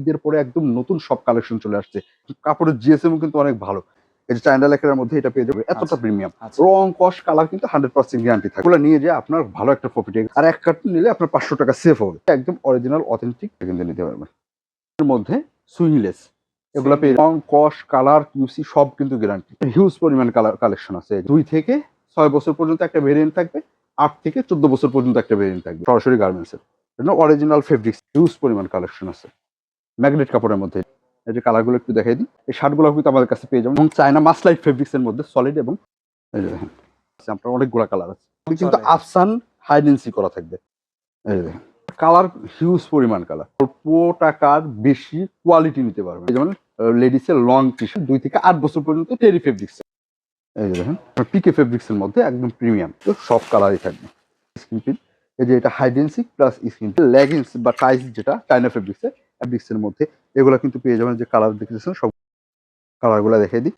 ঈদের পরে একদম নতুন সব কালেকশন চলে আসছে। কাপড়ের জিএসএম কিন্তু অনেক ভালো। এই যে চাইনা লেখার মধ্যে এটা পেয়ে যাবে। এতটা আচ্ছা। প্রিমিয়াম আচ্ছা। রং কস কালার কিন্তু হান্ড্রেড পার্সেন্ট গ্যারান্টি থাকে ওগুলো নিয়ে যে আপনার ভালো একটা প্রফিট আর এক নিলে আপনার পাঁচশো টাকা সেভ হবে। একদম অরিজিনাল অথেন্টিক কিন্তু নিতে পারবেন। এর মধ্যে সুইংলেস। এগুলো পেয়ে রং কস কালার কিউসি সব কিন্তু গ্যারান্টি হিউজ পরিমাণ কালার কালেকশন আছে। দুই থেকে ছয় বছর পর্যন্ত একটা ভেরিয়েন্ট থাকবে। আট থেকে চোদ্দ বছর পর্যন্ত একটা ভেরিয়েন্ট থাকবে। সরাসরি গার্মেন্টসের অরিজিনাল ফেব্রিক্স হিউজ পরিমাণ কালেকশন আছে। ম্যাগনেট কাপড়ের মধ্যে। এই যে কালারগুলো একটু দেখাই দিই। এই শার্টগুলো কিন্তু আমাদের কাছে পেয়ে যাবেন। এবং চায়না মাসলাইট ফেব্রিক্সের মধ্যে সলিড এবং এই যে দেখেন আপনার অনেকগুলো কালার আছে। কিন্তু। আফসান হাইডেন্সি করা থাকবে। এই দেখেন কালার হিউজ পরিমাণ কালার অল্প টাকার বেশি কোয়ালিটি নিতে পারবেন। যেমন লেডিসের লং টি শার্ট দুই থেকে আট বছর পর্যন্ত টেরি ফেব্রিক্স এই যে দেখেন পিকে ফেব্রিক্স এর মধ্যে একদম প্রিমিয়াম তো সব কালারই থাকবে। স্কিন প্রিন্ট এই যে এটা হাইডেন্সিক প্লাস স্কিন লেগিংস বা টাইস যেটা চাইনা ফেব্রিক্সের ফেব্রিক্সের মধ্যে এগুলো কিন্তু পেয়ে যাবেন যে কালার দেখতেছেন সব কালারগুলো দেখে দিই।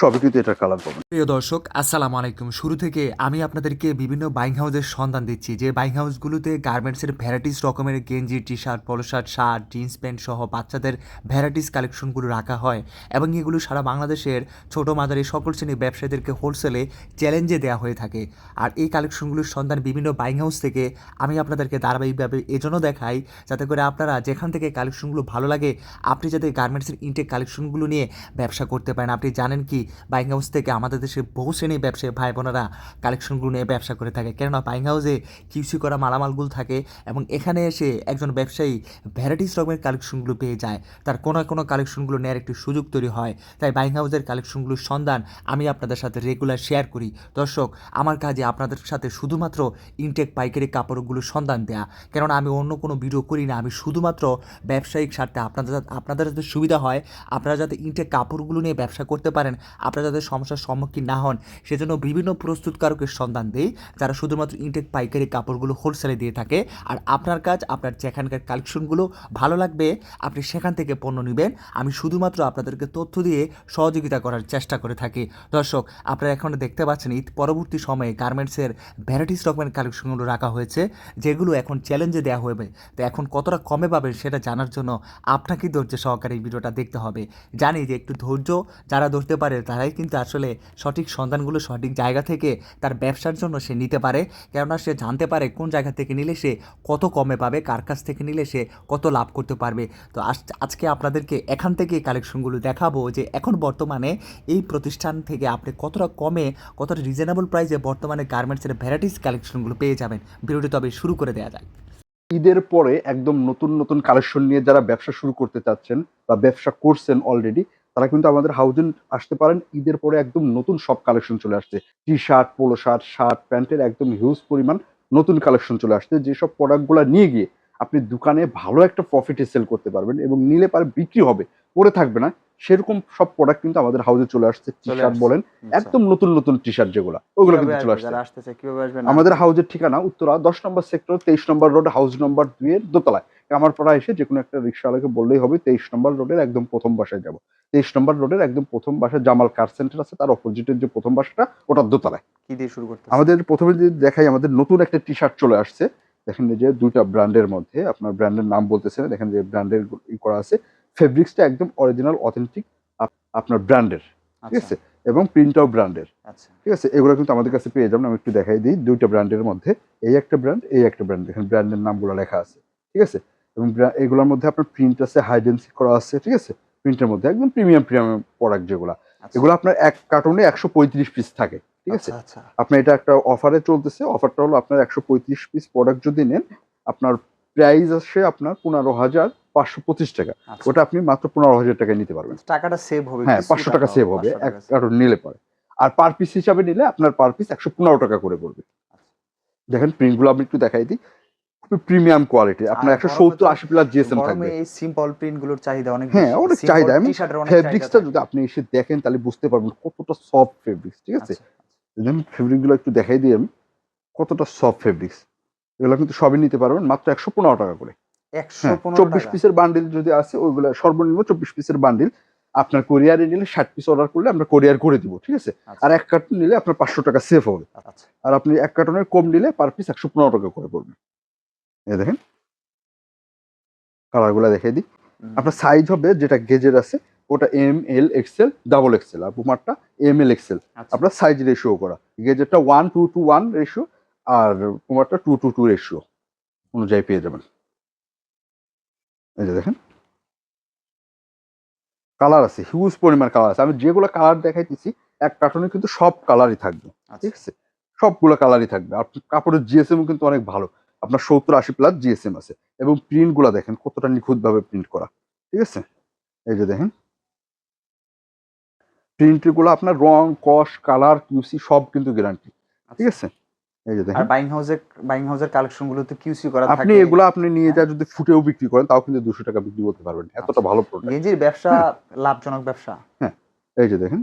সবই কিন্তু এটার কালার পাবেন প্রিয় দর্শক, আসসালামু আলাইকুম। শুরু থেকে আমি আপনাদেরকে বিভিন্ন বাইং হাউসের সন্ধান দিচ্ছি। যে বাইং হাউসগুলোতে গার্মেন্টসের ভ্যারাইটিস রকমের গেঞ্জি T shirt polo shirt shirt jeans pant সহ বাচ্চাদের ভ্যারাইটিস কালেকশনগুলো রাখা হয় এবং এগুলো সারা বাংলাদেশের ছোট মাঝারি সকল শ্রেণির ব্যবসায়ীদেরকে হোলসেলে চ্যালেঞ্জে দেওয়া হয়ে থাকে। আর এই কালেকশনগুলোর সন্ধান বিভিন্ন বাইং হাউস থেকে আমি আপনাদেরকে ধারাবাহিকভাবে এজন্য দেখাই, যাতে করে আপনারা যেখান থেকে কালেকশনগুলো ভালো লাগে, আপনি যাতে গার্মেন্টসের ইনটেক কালেকশনগুলো নিয়ে ব্যবসা করতে পারেন। আপনি জানেন কি বাইং হাউস থেকে আমাদের দেশে বহু শ্রেণির ব্যবসায়ী ভাই বোনেরা কালেকশনগুলো নিয়ে ব্যবসা করে থাকে। কেননা বাইং হাউসে কিউসি করা মালামালগুলো থাকে এবং এখানে এসে একজন ব্যবসায়ী ভ্যারাইটিস রকমের কালেকশনগুলো পেয়ে যায়। তার কোনো কোনো কালেকশনগুলো নেওয়ার একটি সুযোগ তৈরি হয়। তাই বাইং হাউসের কালেকশনগুলোর সন্ধান আমি আপনাদের সাথে রেগুলার শেয়ার করি। দর্শক, আমার কাজে আপনাদের সাথে শুধুমাত্র ইনটেক পাইকারি কাপড়গুলোর সন্ধান দেয়া। কেননা আমি অন্য কোনো ভিডিও করি না। আমি শুধুমাত্র ব্যবসায়িক স্বার্থে আপনাদের আপনাদের যাতে সুবিধা হয়, আপনারা যাতে ইনটেক কাপড়গুলো নিয়ে ব্যবসা করতে পারেন আপনারা যাতে সমস্যার সম্মুখীন না হন, সেজন্য বিভিন্ন প্রস্তুতকারকের সন্ধান দেই, যারা শুধুমাত্র ইনটেক পাইকারি কাপড়গুলো হোলসেলে দিয়ে থাকে। আর আপনার কাজ, আপনার যেখানকার কালেকশনগুলো ভালো লাগবে, আপনি সেখান থেকে পণ্য নেবেন। আমি শুধুমাত্র আপনাদেরকে তথ্য দিয়ে সহযোগিতা করার চেষ্টা করে থাকি। দর্শক, আপনারা এখন দেখতে পাচ্ছেন, ঈদ পরবর্তী সময়ে গার্মেন্টসের ভ্যারাইটিস রকমের কালেকশনগুলো রাখা হয়েছে, যেগুলো এখন চ্যালেঞ্জে দেওয়া হবে। তো এখন কতটা কমে পাবেন সেটা জানার জন্য আপনাকেই ধৈর্য সহকারে এই ভিডিওটা দেখতে হবে। জানি যে একটু ধৈর্য, যারা ধরতে পারে তারাই কিন্তু আসলে সঠিক সন্ধানগুলো, সঠিক জায়গা থেকে তার ব্যবসার জন্য সে নিতে পারে। কেননা সে জানতে পারে কোন জায়গা থেকে নিলে সে কত কমে পাবে, কার কাছ থেকে নিলে সে কত লাভ করতে পারবে। তো আজ- আজকে আপনাদেরকে এখান থেকে কালেকশনগুলো দেখাবো যে এখন বর্তমানে এই প্রতিষ্ঠান থেকে আপনি কতটা কমে, কতটা রিজনেবল প্রাইসে বর্তমানে গার্মেন্টসের ভ্যারাইটিস কালেকশনগুলো পেয়ে যাবেন। ভিডিওটি তবে শুরু করে দেওয়া যাক। ঈদের পরে একদম নতুন নতুন কালেকশন নিয়ে যারা ব্যবসা শুরু করতে চাচ্ছেন বা ব্যবসা করছেন অলরেডি তারা কিন্তু আমাদের হাউজেন আসতে পারেন। ঈদের পরে একদম নতুন সব কালেকশন চলে আসছে। T shirt polo shirt shirt প্যান্টের একদম হিউজ পরিমাণ নতুন কালেকশন চলে আসছে। যেসব প্রোডাক্টগুলো নিয়ে গিয়ে আপনি দোকানে ভালো একটা প্রফিটে সেল করতে পারবেন এবং নিলে পারে বিক্রি হবে পরে থাকবে না। সেরকম সব প্রোডাক্ট কিন্তু আমাদের হাউজে চলে আসছে। টি শার্ট বলেন আচ্ছা। একদম নতুন নতুন টি শার্ট যেগুলো ওগুলো কিন্তু চলে আসছে। আমাদের হাউজের ঠিকানা উত্তরা দশ নম্বর সেক্টর তেইশ নম্বর রোড হাউস নম্বর দুই এর দোতলায়। আমার পাড়া এসে যে কোনো একটা রিক্সাওয়ালাকে বললেই হবে তেইশ নম্বর রোডের একদম প্রথম বাসায় যাব। তেইশ নম্বর রোডের একদম প্রথম বাসায় জামাল কার সেন্টার আছে তার অপোজিটের যে প্রথম বাসাটা ওটার দোতলায়। কি দিয়ে শুরু করতে আমাদের প্রথমে যে দেখাই আমাদের নতুন একটা টি শার্ট চলে আসছে। দেখেন যে দুইটা ব্র্যান্ডের মধ্যে আপনার ব্র্যান্ডের নাম বলতেছে না, দেখেন যে ব্র্যান্ডের ই করা আছে। ফেব্রিক্সটা একদম অরিজিনাল অথেন্টিক আপনার ব্র্যান্ডের ঠিক আছে? এবং প্রিন্ট প্রিন্টটাও ব্র্যান্ডের আচ্ছা। ঠিক আছে? এগুলো কিন্তু আমাদের কাছে পেয়ে যাবেন আমি একটু দেখাই দিই। দুইটা ব্র্যান্ডের মধ্যে এই একটা ব্র্যান্ড এই একটা ব্র্যান্ড দেখেন ব্র্যান্ডের নামগুলো লেখা আছে ঠিক আছে? এবং এগুলোর মধ্যে আপনার প্রিন্ট আছে হাইডেন্সি করা আছে ঠিক আছে? প্রিন্টের মধ্যে একদম প্রিমিয়াম প্রিমিয়াম প্রোডাক্ট যেগুলো। এগুলো আপনার এক কার্টুনে একশো পঁয়ত্রিশ পিস থাকে ঠিক আছে? আচ্ছা, আচ্ছা। আপনার এটা একটা অফারে চলতেছে অফারটা হলো আপনার একশো পঁয়ত্রিশ পিস প্রোডাক্ট যদি নেন আপনার প্রাইস আসে আপনার পনেরো হাজার পাঁচশো পঁচিশ টাকা। আচ্ছা। ওটা আপনি মাত্র পনেরো হাজার টাকায় নিতে পারবেন। টাকাটা সেভ হবে হ্যাঁ পাঁচশো টাকা সেভ হবে এক। কার্টুন নিলে পরে। আর পার পিস হিসাবে নিলে আপনার পার পিস একশো পনেরো টাকা করে পড়বে। দেখেন প্রিন্টগুলো আমি একটু দেখাই দিই। প্রিমিয়াম কোয়ালিটি আপনার একশো সত্তর আশি প্লাস জিএসএম থাকবে। এই সিম্পল প্রিন্টগুলোর চাহিদা অনেক হ্যাঁ, অনেক চাহিদা। এবং ফেব্রিক্সটা যদি আপনি এসে দেখেন তাহলে বুঝতে পারবেন কতটা সফট ফেব্রিক্স ঠিক আছে? আচ্ছা, দেখেন ফেব্রিকগুলো একটু দেখাই দিই আমি কতটা সফট ফেব্রিক্স এগুলো কিন্তু সবই নিতে পারবেন মাত্র একশো পনেরো টাকা করে। হ্যাঁ চব্বিশ পিসের বান্ডিল যদি আছে ওইগুলো সর্বনিম্ন চব্বিশ পিসের বান্ডিল আপনার কোরিয়ারে নিলে ষাট পিস অর্ডার করলে আমরা কোরিয়ার করে দিব ঠিক আছে? আচ্ছা, আর এক কার্টন নিলে আপনার পাঁচশো টাকা সেভ হবে। আচ্ছা। আর আপনি এক কার্টনের কম নিলে পার পিস একশো পনেরো টাকা করে পড়বে। এই দেখেন। কালারগুলো দেখে দিই। আপনার সাইজ হবে যেটা গেজের আছে ওটা M L XL double XL আর পুমারটা এম এল এক্সেল আচ্ছা। আপনার সাইজ রেশিও করা। গেজেরটা one two two one ratio আর পুমারটা টু টু টু রেশিও অনুযায়ী পেয়ে যাবেন। এই যে দেখেন। কালার আছে হিউজ পরিমাণ কালার আছে। আমি যেগুলো কালার দেখাইতেছি এক কার্টনে কিন্তু সব কালারই থাকবে। আচ্ছা। ঠিক আছে? সবগুলো কালারই থাকবে। আর কাপড়ের জিএসএম কিন্তু অনেক ভালো। আপনার সত্তর আশি প্লাস জিএসএম আছে। এবং প্রিন্টগুলা দেখেন কতটা নিখুঁত ভাবে প্রিন্ট করা। ঠিক আছে? এই যে দেখেন। প্রিন্টগুলো আপনার রং কস কালার কিউসি সব কিন্তু গ্যারান্টি ঠিক আছে? এই যে দেখেন। বাইং হাউসের বাইং হাউসের তো কিউসি করা আপনি এগুলো আপনি নিয়ে যা যদি ফুটেও বিক্রি করেন তাও কিন্তু দুশো টাকা বিক্রি করতে পারবেন। এতটা ভালো প্রোডাক্ট গেঞ্জির ব্যবসা লাভজনক ব্যবসা। এই যে দেখেন।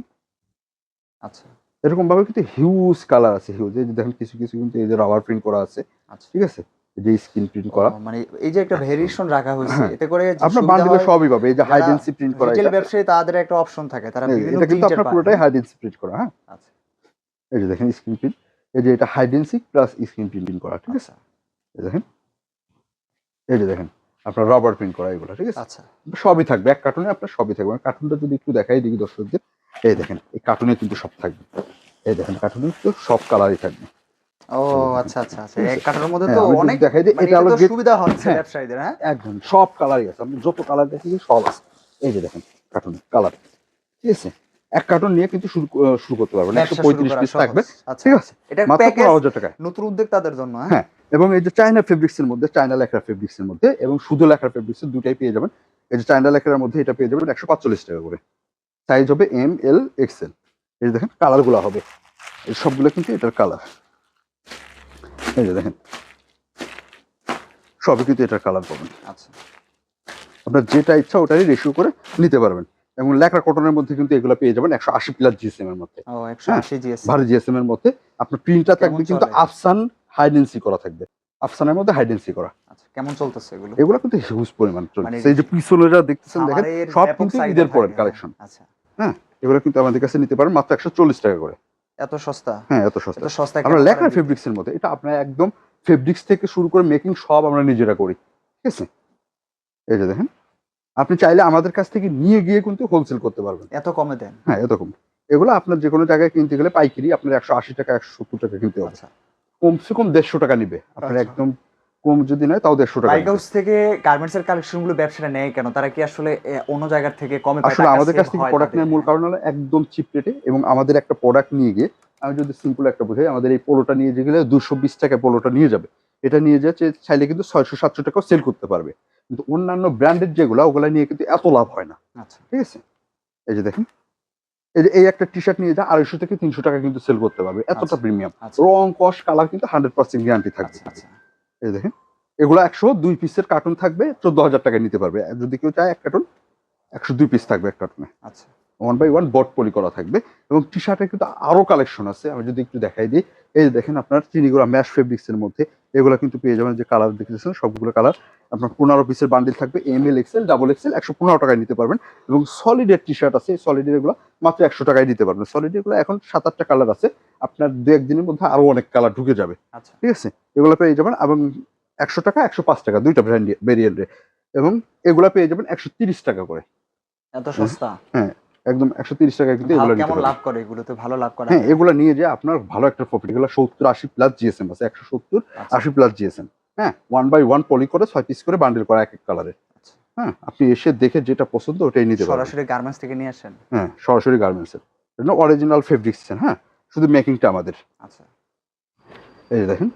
আচ্ছা। এরকম ভাবে কিন্তু হিউজ কালার আছে হিউজ এই যে দেখেন কিছু কিছু কিন্তু এই যে রাবার প্রিন্ট করা আছে আচ্ছা। ঠিক আছে? এই যে স্ক্রিন প্রিন্ট করা। মানে এই যে একটা ভেরিয়েশন রাখা হয়েছে হ্যাঁ। এতে করে আপনার বান্ডিলে সবই পাবে এই যে যারা হাইডেন্সি প্রিন্ট করা রিটেল। ব্যবসায়ী তাদের একটা অপশন থাকে তারা বিভিন্ন এটা কিন্তু আপনার পুরোটাই হাইডেন্সি প্রিন্ট করা হ্যাঁ? আচ্ছা। এই যে দেখেন স্ক্রিন প্রিন্ট এই যে এটা হাইডেন্সি প্লাস স্ক্রিন প্রিন্টিং করা ঠিক আছে? আচ্ছা। এই দেখেন। এই যে দেখেন আপনার রাবার প্রিন্ট করা এগুলো ঠিক আছে? আচ্ছা। সবই থাকবে এক কার্টুনে আপনার সবই থাকবে। কার্টুনটা যদি একটু দেখাই দিই দর্শকদের এই দেখেন এই কার্টুনে কিন্তু সব থাকবে। এই দেখেন কার্টুনে তো সব কালারই থাকবে। ও আচ্ছা আচ্ছা আচ্ছা। এক কাঠার মধ্যে হ্যাঁ, তো অনেক দেখাই দিই, মানে এটা এটা হলো সুবিধা হচ্ছে হ্যাঁ। ব্যবসায়ীদের হ্যাঁ? একদম সব কালারই আছে। আপনি যত কালার দেখি সব আছে। এই যে দেখেন কার্টুন কালার ঠিক আছে? এক কার্টুন নিয়ে কিন্তু শুরু শুরু করতে পারবেন। একশো পঁয়ত্রিশ পিস থাকবে। আচ্ছা ঠিক আছে? এটা মাত্র প্যাকেজ পনেরো হাজার টাকায়। নতুন উদ্যোক্তাদের জন্য হ্যাঁ? হ্যাঁ এবং এই যে চায়না ফেব্রিক্স এর মধ্যে চায়না লেখার ফেব্রিক্স এর মধ্যে এবং শুধু লেখার ফেব্রিক্স দুটাই পেয়ে যাবেন। এই যে চায়না লেখার মধ্যে এটা পেয়ে যাবেন একশো পাঁচচল্লিশ টাকা করে। সাইজ হবে এম এল এক্সেল এই যে দেখেন কালারগুলো হবে। এই সবগুলো কিন্তু এটার কালার এই যে দেখেন সবই কিন্তু এটার কালার পাবেন। আচ্ছা। আপনার যেটা ইচ্ছা ওটারই রেশিও করে নিতে পারবেন। এবং লেখা কটনের মধ্যে কিন্তু এগুলো পেয়ে যাবেন একশো আশি প্লাস জিএসএম এর মধ্যে। হ্যাঁ, ভারী জিএসএম এর মধ্যে। আপনার প্রিন্টটা থাকবে কিন্তু? আফসান হাইডেন্সি করা থাকবে। আফসানের মধ্যে হাইড হাইডেন্সি করা। আচ্ছা কেমন চলতেছে এগুলো? এগুলো কিন্তু হিউজ পরিমাণ চলছে। মানে এই যে পিছনেরা দেখতেছেন দেখেন সব কিন্তু ঈদের পরের কালেকশন হ্যাঁ, আচ্ছা। এগুলো কিন্তু আমাদের কাছে নিতে পারেন মাত্র একশো চল্লিশ টাকা করে। এত সস্তা? হ্যাঁ এত সস্তা। এত সস্তা আমরা লেখার ফেব্রিক্স এর মধ্যে এটা আপনার একদম ফেব্রিক্স থেকে শুরু করে মেকিং সব আমরা নিজেরা করি। ঠিক আছে? এই যে দেখেন আপনি চাইলে আমাদের কাছ থেকে নিয়ে গিয়ে কিন্তু হোলসেল করতে পারবেন। এত কমে দেন? হ্যাঁ এরকম এগুলো আপনার যে কোনো জায়গায় কিনতে গেলে পাইকারি আপনার একশো আশি টাকা একশো সত্তর টাকা কিনতে হবে। আচ্ছা। কমসে কম দেড়শো টাকা নিবে। আপনার আচ্ছা। একদম কম যদি নয় তাও দেড়শো টাকা লাইট হাউস থেকে গার্মেন্টস এর কালেকশনগুলো ব্যবসাটা নেয় কেন? তারা কি আসলে অন্য জায়গার থেকে কমে আসলে আমাদের কাছ থেকে প্রোডাক্ট? নেওয়ার মূল কারণ হলো একদম চিপ রেটে এবং আমাদের একটা প্রোডাক্ট নিয়ে গিয়ে আমি যদি সিম্পল একটা বোঝাই আমাদের এই পোলোটা নিয়ে গেলে দুশো বিশ টাকা পোলোটা নিয়ে যাবে। এটা নিয়ে যাচ্ছে চাইলে কিন্তু ছয়শো সাতশো টাকাও সেল করতে পারবে। কিন্তু অন্যান্য ব্র্যান্ডেড যেগুলো ওগুলা নিয়ে কিন্তু এত লাভ হয় না। আচ্ছা। ঠিক আছে? এই যে দেখেন। এই একটা টি শার্ট নিয়ে যা আড়াইশো থেকে তিনশো টাকা কিন্তু সেল করতে পারবে। এতটা আচ্ছা। প্রিমিয়াম আচ্ছা। রং কস কালার কিন্তু হান্ড্রেড পার্সেন্ট গ্যারান্টি থাকবে। আচ্ছা। এই দেখেন এগুলো একশো দুই পিসের কার্টুন থাকবে চোদ্দ হাজার টাকায় নিতে পারবে। যদি কেউ চায় এক কার্টুন একশো দুই পিস থাকবে এক কার্টুনে আচ্ছা। ওয়ান বাই ওয়ান বট পলি করা থাকবে। এবং টি শার্টের কিন্তু আরও কালেকশন আছে আমি যদি একটু দেখাই দিই। এই যে দেখেন আপনার চিনিগুলা ম্যাশ ফেব্রিক্স এর মধ্যে এগুলো কিন্তু পেয়ে যাবেন যে কালার দেখতেছেন সবগুলো কালার আপনার পনেরো পিসের বান্ডিল থাকবে M L XL double XL একশো পনেরো টাকায় নিতে পারবেন। এবং সলিডের টি শার্ট আছে সলিডের এগুলো মাত্র একশো টাকায় নিতে পারবেন। সলিডের এগুলো এখন সাত আটটা কালার আছে আপনার দু একদিনের মধ্যে আরও অনেক কালার ঢুকে যাবে। আচ্ছা। ঠিক আছে? এগুলো পেয়ে যাবেন এবং একশো টাকা একশো পাঁচ টাকা দুইটা ব্র্যান্ড ভেরিয়েন্টে এবং এগুলো পেয়ে যাবেন একশো তিরিশ টাকা করে। এত সস্তা? একদম একশো তিরিশ টাকা কিন্তু এগুলো কেমন লাভ করে এগুলোতে? ভালো লাভ করে হ্যাঁ এগুলো নিয়ে যে আপনার ভালো একটা প্রফিট এগুলো সত্তর আশি প্লাস জিএসএম আছে একশো সত্তর আচ্ছা, আশি প্লাস জিএসএম হ্যাঁ ওয়ান বাই ওয়ান পলি করে ছয় পিস করে বান্ডেল করা এক এক কালারের আচ্ছা। হ্যাঁ আপনি এসে দেখে যেটা পছন্দ ওটাই নিতে পারবেন। সরাসরি গার্মেন্টস থেকে নিয়ে আসেন? হ্যাঁ সরাসরি গার্মেন্টসের অরিজিনাল ফেব্রিক্স হ্যাঁ শুধু মেকিংটা আমাদের। আচ্ছা। এই যে দেখেন।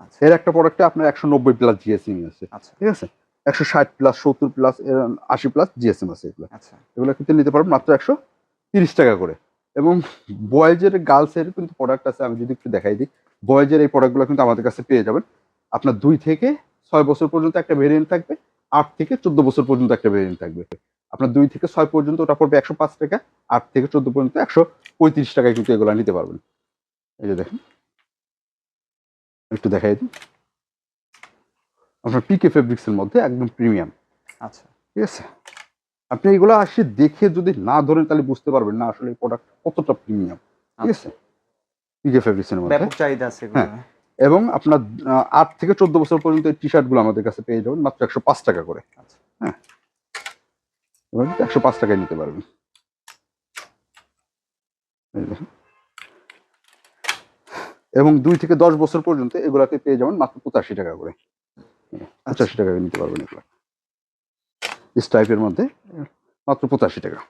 আচ্ছা। এর একটা প্রোডাক্টে আপনার একশো নব্বই প্লাস জিএসএম আছে। ঠিক আছে? একশো ষাট প্লাস সত্তর প্লাস আশি প্লাস জিএসএম আছে এগুলো। আচ্ছা। এগুলো কিন্তু নিতে পারবেন মাত্র একশো তিরিশ টাকা করে। এবং বয়েজের গার্লসের কিন্তু প্রোডাক্ট আছে আমি যদি একটু দেখাই দিই। বয়েজের এই প্রোডাক্টগুলো কিন্তু আমাদের কাছে পেয়ে যাবেন। আপনার দুই থেকে ছয় বছর পর্যন্ত একটা ভেরিয়েন্ট থাকবে আট থেকে চোদ্দ বছর পর্যন্ত একটা ভেরিয়েন্ট থাকবে। আপনার দুই থেকে ছয় পর্যন্ত ওটা পড়বে একশো পাঁচ টাকা আট থেকে চোদ্দ পর্যন্ত একশো পঁয়ত্রিশ টাকায় কিন্তু এগুলো নিতে পারবেন। এই যে দেখেন। একটু দেখাই দিই। আপনার পিকে ফেব্রিক্সের মধ্যে একদম প্রিমিয়াম আচ্ছা। ঠিক আছে? আপনি এগুলো আসে দেখে যদি না ধরেন তাহলে বুঝতে পারবেন না আসলে প্রোডাক্ট কতটা প্রিমিয়াম ঠিক আছে? পিকে ফেব্রিক্সের মধ্যে। চাহিদা আছে হ্যাঁ। এবং আপনার আট থেকে চোদ্দ বছর পর্যন্ত এই টি শার্টগুলো আমাদের কাছে পেয়ে যাবেন মাত্র একশো পাঁচ টাকা করে। আচ্ছা। হ্যাঁ। একশো পাঁচ টাকায় নিতে পারবেন। এবং দুই থেকে দশ বছর পর্যন্ত এগুলাকে পেয়ে যাবেন মাত্র পঁচাশি টাকা করে। পঁচাশি টাকা নিতে পারবেন এগুলো। স্ট্রাইপের মধ্যে মাত্র পঁচাশি টাকা।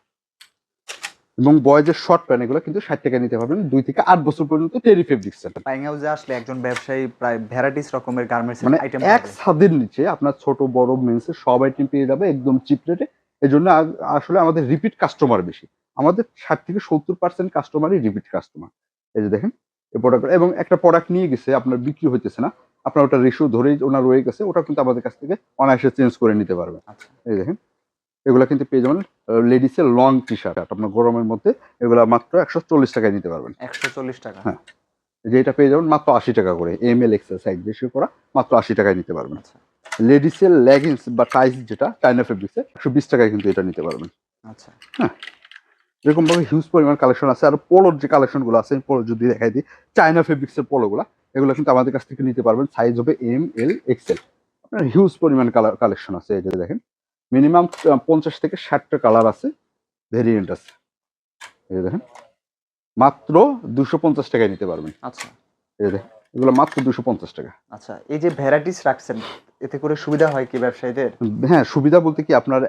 এবং বয়েজের শর্ট প্যান্ট এগুলো কিন্তু ষাট টাকা নিতে পারবেন। দুই থেকে আট বছর পর্যন্ত টেরি ফেব্রিক্স বাইং হাউসে আসলে একজন ব্যবসায়ী প্রায় ভ্যারাইটিস রকমের গার্মেন্টস মানে আইটেম এক ছাদের নিচে আপনার ছোট বড় মেন্সের সব আইটেম পেয়ে যাবে একদম চিপ রেটে এই জন্য আসলে আমাদের রিপিট কাস্টমার বেশি। আমাদের ষাট থেকে সত্তর পার্সেন্ট কাস্টমারই রিপিট কাস্টমার এই যে দেখেন এই প্রোডাক্ট এবং একটা প্রোডাক্ট নিয়ে গেছে আপনার বিক্রি হইতেছে না। আপনার ওটা রেশিও ধরেই ওনার রয়ে গেছে ওটা কিন্তু আমাদের কাছ থেকে অনায়াসে চেঞ্জ করে নিতে পারবেন আচ্ছা। এই দেখেন এগুলা কিন্তু পেয়ে যাবেন লেডিসের লং টি শার্ট আপনার গরমের মধ্যে এগুলা মাত্র একশো চল্লিশ টাকায় নিতে পারবেন। একশো চল্লিশ টাকা। হ্যাঁ। যেটা পেয়ে যাবেন মাত্র আশি টাকা করে এম এল এক্সারসাইজ বেশি করা মাত্র আশি টাকায় নিতে পারবেন। আচ্ছা। লেডিসের লেগিংস বা টাইস যেটা চাইনা ফেব্রিক্সের একশো বিশ টাকায় কিন্তু এটা নিতে পারবেন। আচ্ছা। হ্যাঁ এরকমভাবে হিউজ পরিমাণ কালেকশন আছে আর পোলোর যে কালেকশনগুলো আছে পোলো যদি দেখাই দিই চাইনা ফেব্রিক্সের পোলোগুলো এগুলো কিন্তু আমাদের কাছ থেকে নিতে পারবেন সাইজ হবে এম এল এক্সেল আপনার হিউজ পরিমাণ কালার কালেকশন আছে এই যে দেখেন। মিনিমাম পঞ্চাশ থেকে ষাটটা কালার আছে ভেরিয়েন্ট আছে। এই যে দেখেন। মাত্র দুশো পঞ্চাশ টাকায় নিতে পারবেন। আচ্ছা। এই যে দেখেন এগুলো মাত্র দুশো পঞ্চাশ টাকা। আচ্ছা এই যে ভ্যারাইটিস রাখছেন এতে করে সুবিধা হয় কি ব্যবসায়ীদের? হ্যাঁ সুবিধা বলতে কি আপনার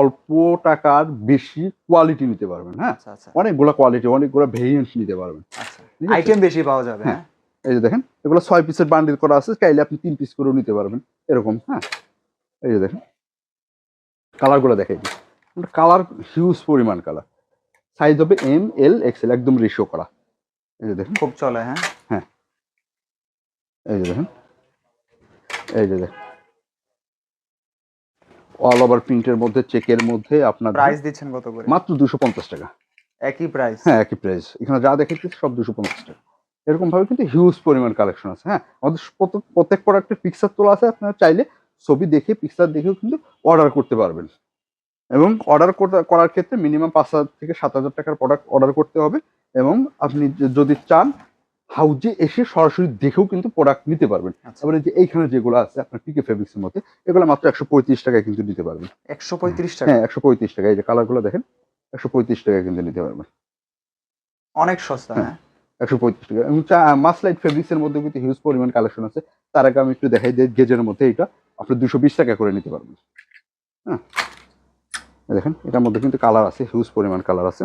অল্প টাকার বেশি কোয়ালিটি নিতে পারবেন হ্যাঁ? আচ্ছা আচ্ছা। অনেকগুলো কোয়ালিটি অনেকগুলো ভেরিয়েন্ট নিতে পারবেন। আচ্ছা? আইটেম বেশি পাওয়া যাবে হ্যাঁ। এই যে দেখেন এগুলো ছয় পিসের বান্ডিল করা আছে চাইলে আপনি তিন পিস করেও নিতে পারবেন এরকম হ্যাঁ? এই যে দেখেন কালারগুলো দেখাই দিই। কালার হিউজ পরিমাণ কালার সাইজ হবে এম এল এক্সেল একদম রেশিও করা। এই যে দেখেন। খুব চলে হ্যাঁ? হ্যাঁ। এই যে দেখেন। এই যে দেখেন। অল ওভার প্রিন্টের মধ্যে চেকের মধ্যে আপনার প্রাইস দিচ্ছেন কত করে? মাত্র দুশো পঞ্চাশ টাকা। একই প্রাইস হ্যাঁ একই প্রাইস এখানে যা দেখেছি সব দুশো পঞ্চাশ টাকা। এরকম ভাবে কিন্তু হিউজ পরিমাণ কালেকশন আছে হ্যাঁ? আমাদের প্রত্যেক- প্রোডাক্টের পিকচার তোলা আছে আপনারা চাইলে ছবি দেখে পিকচার দেখেও কিন্তু অর্ডার করতে পারবেন। এবং অর্ডার করার ক্ষেত্রে মিনিমাম পাঁচ হাজার থেকে সাত হাজার টাকার প্রোডাক্ট অর্ডার করতে হবে এবং আপনি যদি চান হাউজে এসে সরাসরি দেখেও কিন্তু প্রোডাক্ট নিতে পারবেন। আচ্ছা। তারপরে যে এইখানে যেগুলো আছে আপনার পিকে ফেব্রিক্সের মধ্যে এগুলো মাত্র একশো পঁয়ত্রিশ টাকায় কিন্তু নিতে পারবেন। একশো পঁয়ত্রিশ টাকা? হ্যাঁ একশো পঁয়ত্রিশ টাকা এই যে কালারগুলো দেখেন একশো পঁয়ত্রিশ টাকায় কিন্তু নিতে পারবেন। অনেক সস্তা হ্যাঁ? একশো পঁয়ত্রিশ টাকা। এবং মাসলাইট ফেব্রিক্স এর মধ্যে কিন্তু হিউজ পরিমাণ কালেকশন আছে। তার আগে আমি একটু দেখাই দিই গেজের মধ্যে এটা। আপনি দুশো বিশ টাকা করে নিতে পারবেন। হ্যাঁ। দেখেন এটার মধ্যে কিন্তু কালার আছে হিউজ পরিমাণ কালার আছে।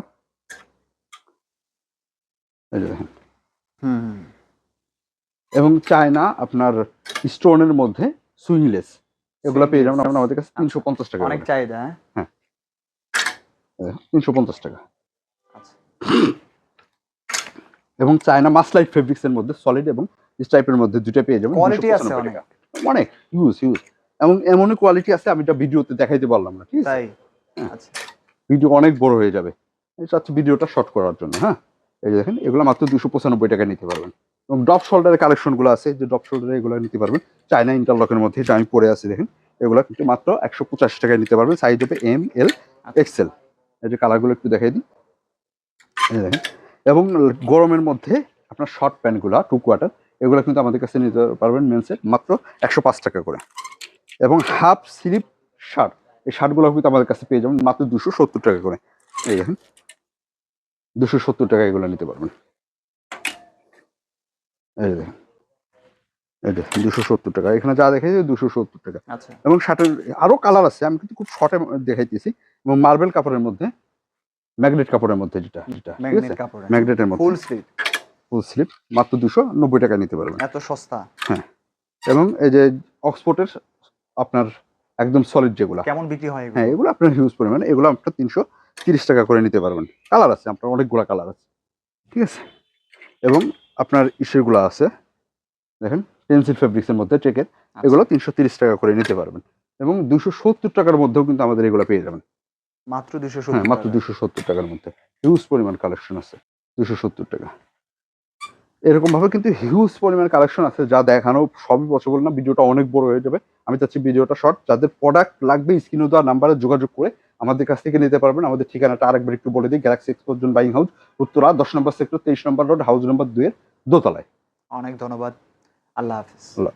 এই যে দেখেন। হুম হুম। এবং চায়না আপনার স্টোনের মধ্যে সুইংলেস। এগুলো পেয়ে যাবেন আপনার আমাদের কাছে তিনশো পঞ্চাশ টাকা অনেক চাহিদা হ্যাঁ। তিনশো পঞ্চাশ টাকা। আচ্ছা। এবং চায়না মাসলাইট ফেব্রিক্স এর মধ্যে সলিড এবং স্টাইপের মধ্যে দুটো পেয়ে যাবেন কোয়ালিটি আছে অনেক। অনেক হিউজ হিউজ এবং এমনই কোয়ালিটি আছে আমি এটা ভিডিওতে দেখাইতে পারলাম না ঠিক আছে? তাই? হ্যাঁ। আচ্ছা। ভিডিও অনেক বড় হয়ে যাবে। এই চাচ্ছি ভিডিওটা শর্ট করার জন্য হ্যাঁ? এই যে দেখেন এগুলো মাত্র দুশো পঁচানব্বই টাকা নিতে পারবেন। এবং ডপ শোল্ডারের কালেকশনগুলো আছে যে ডপ শোল্ডারে এগুলো নিতে পারবেন। চায়না ইন্টারলকের মধ্যে এটা আমি পরে আছি দেখেন এগুলো কিন্তু মাত্র একশো পঁচাশি টাকায় নিতে পারবেন। সাইজ হবে এম এল এক্সেল এই যে কালারগুলো একটু দেখাই দিই। এই দেখেন এবং গরমের মধ্যে আপনার শর্ট প্যান্টগুলো টু কোয়ার্টার এগুলো কিন্তু আমাদের কাছে নিতে পারবেন মেন্সের মাত্র একশো পাঁচ টাকা করে। এবং হাফ স্লিপ শার্ট এই শার্টগুলো কিন্তু আমাদের কাছে পেয়ে যাবেন মাত্র দুশো সত্তর টাকা করে। এই দেখেন দুশো সত্তর টাকা এগুলো নিতে পারবেন। এই দেখেন এই দেখেন দুশো সত্তর টাকা। এখানে যা দেখে দুশো সত্তর টাকা। আচ্ছা। এবং শার্টের আরও কালার আছে আমি কিন্তু খুব শর্টে দেখাইতেছি। এবং মার্বেল কাপড়ের মধ্যে ম্যাগনেট কাপড়ের মধ্যে যেটা যেটা ম্যাগনেট কাপড় ম্যাগনেটের মধ্যে। ফুল স্লিপ ফুল স্লিপ মাত্র দুশো নব্বই টাকা নিতে পারবেন। এত সস্তা? হ্যাঁ। এবং এই যে অক্সফোর্ডের আপনার একদম সলিড যেগুলা। কেমন বিক্রি হয় এগুলো? হ্যাঁ এগুলো আপনার হিউজ পরিমাণ। এগুলো আপনার তিনশো তিরিশ টাকা করে নিতে পারবেন। কালার আছে আপনার অনেকগুলো কালার আছে। ঠিক আছে? এবং আপনার ইসেগুলো আছে। দেখেন পেন্সিল ফেব্রিক্সের মধ্যে চেকের আচ্ছা। এগুলো তিনশো তিরিশ টাকা করে নিতে পারবেন। এবং দুশো সত্তর টাকার মধ্যেও কিন্তু আমাদের এগুলো পেয়ে যাবেন। মাত্র দুশো হ্যাঁ মাত্র দুশো সত্তর টাকার মধ্যে। হিউজ পরিমাণ কালেকশন আছে দুশো সত্তর টাকা। এরকম ভাবে কিন্তু হিউজ পরিমাণ কালেকশন আছে যা দেখানো সবই পসিবল না ভিডিওটা অনেক বড় হয়ে যাবে। আমি চাচ্ছি ভিডিওটা শর্ট যাদের প্রোডাক্ট লাগবে স্ক্রিনে দেওয়া নাম্বারে যোগাযোগ করে আমাদের কাছ থেকে নিতে পারবেন। আমাদের ঠিকানাটা আরেকবার একটু বলে দিই Galaxy export buying house Uttara দশ নম্বর সেক্টর তেইশ নম্বর রোড হাউস নম্বর দুয়ের দোতলায়। অনেক ধন্যবাদ। আল্লাহ হাফিজ। আল্লাহ